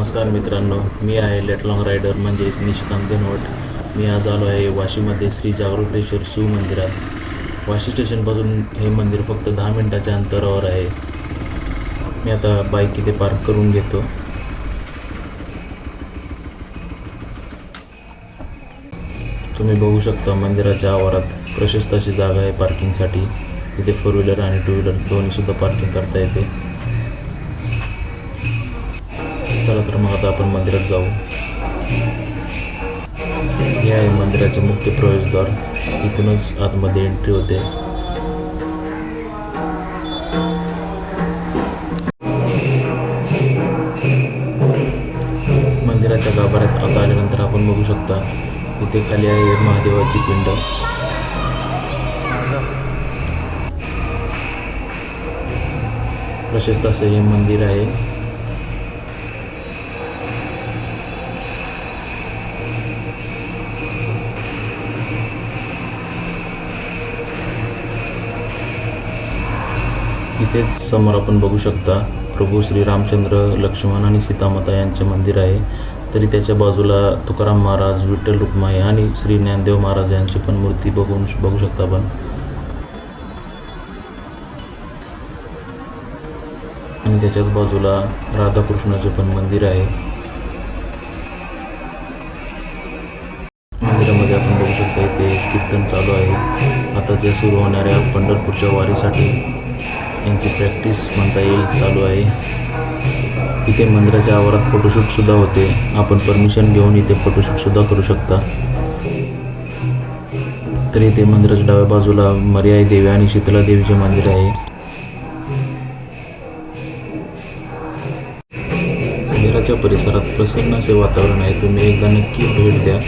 नमस्कार मित्रांनो मी आहे लेटलॉंग रायडर म्हणजेच निशिकांत धनवट. मी आज आलो आहे वाशीमध्ये श्री जागृतेश्वर शिव मंदिरात. वाशी स्टेशनपासून हे मंदिर फक्त दहा मिनटाच्या अंतरावर आहे. मी आता बाईक इथे पार्क करून घेतो. तुम्ही बघू शकता मंदिराच्या आवारात प्रशस्त अशी जागा आहे पार्किंगसाठी इथे फोर व्हीलर आणि टू व्हीलर दोन्हीसुद्धा पार्किंग करता येते. चला तर मग आता आपण मंदिरात जाऊ. हे आहे मंदिराचे मुख्य प्रवेशद्वार. इथूनच आतमध्ये एंट्री होते. मंदिराच्या गाभाऱ्यात आता आल्यानंतर आपण बघू शकता इथे खाली आहे महादेवाची पिंड. प्रशस्त असं हे मंदिर आहे. इथेच समोर आपण बघू शकता. प्रभू श्री रामचंद्र लक्ष्मण आणि सीतामाता यांचे मंदिर आहे. तरी त्याच्या बाजूला तुकाराम महाराज विठ्ठल रुक्माई आणि श्री ज्ञानदेव महाराज यांची पण मूर्ती बघून बघू शकता आपण. आणि त्याच्याच बाजूला राधाकृष्णाचे पण मंदिर आहे. मंदिरामध्ये आपण बघू शकता इथे कीर्तन चालू आहे. आता जे सुरू होणाऱ्या पंढरपूरच्या वारीसाठी. यांची प्रॅक्टिस म्हणता येईल चालू आहे. इथे मंदिराच्या आवारात फोटोशूटसुद्धा होते. आपण परमिशन घेऊन इथे फोटोशूटसुद्धा करू शकता. तर इथे मंदिराच्या डाव्या बाजूला मर्याई देवी आणि शीतला देवीचे मंदिर आहे. मंदिराच्या परिसरात प्रसन्न असे वातावरण आहे. तुम्ही एकदा नक्की भेट द्या.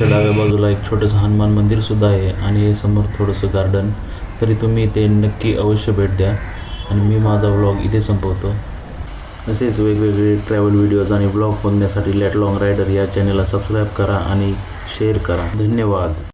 मंदिराच्या डाव्या बाजूला एक छोटंसं हनुमान मंदिर सुद्धा आहे आणि हे समोर थोडंसं गार्डन तरी तुम्ही इथे नक्की अवश्य भेट द्या आणि मी माझा व्लॉग इथे संपवतो. असेच वेगवेगळे ट्रॅव्हल व्हिडिओज आणि ब्लॉग बघण्यासाठी लॅट लॉंग रायडर या चॅनलला सबस्क्राईब करा आणि शेअर करा. धन्यवाद.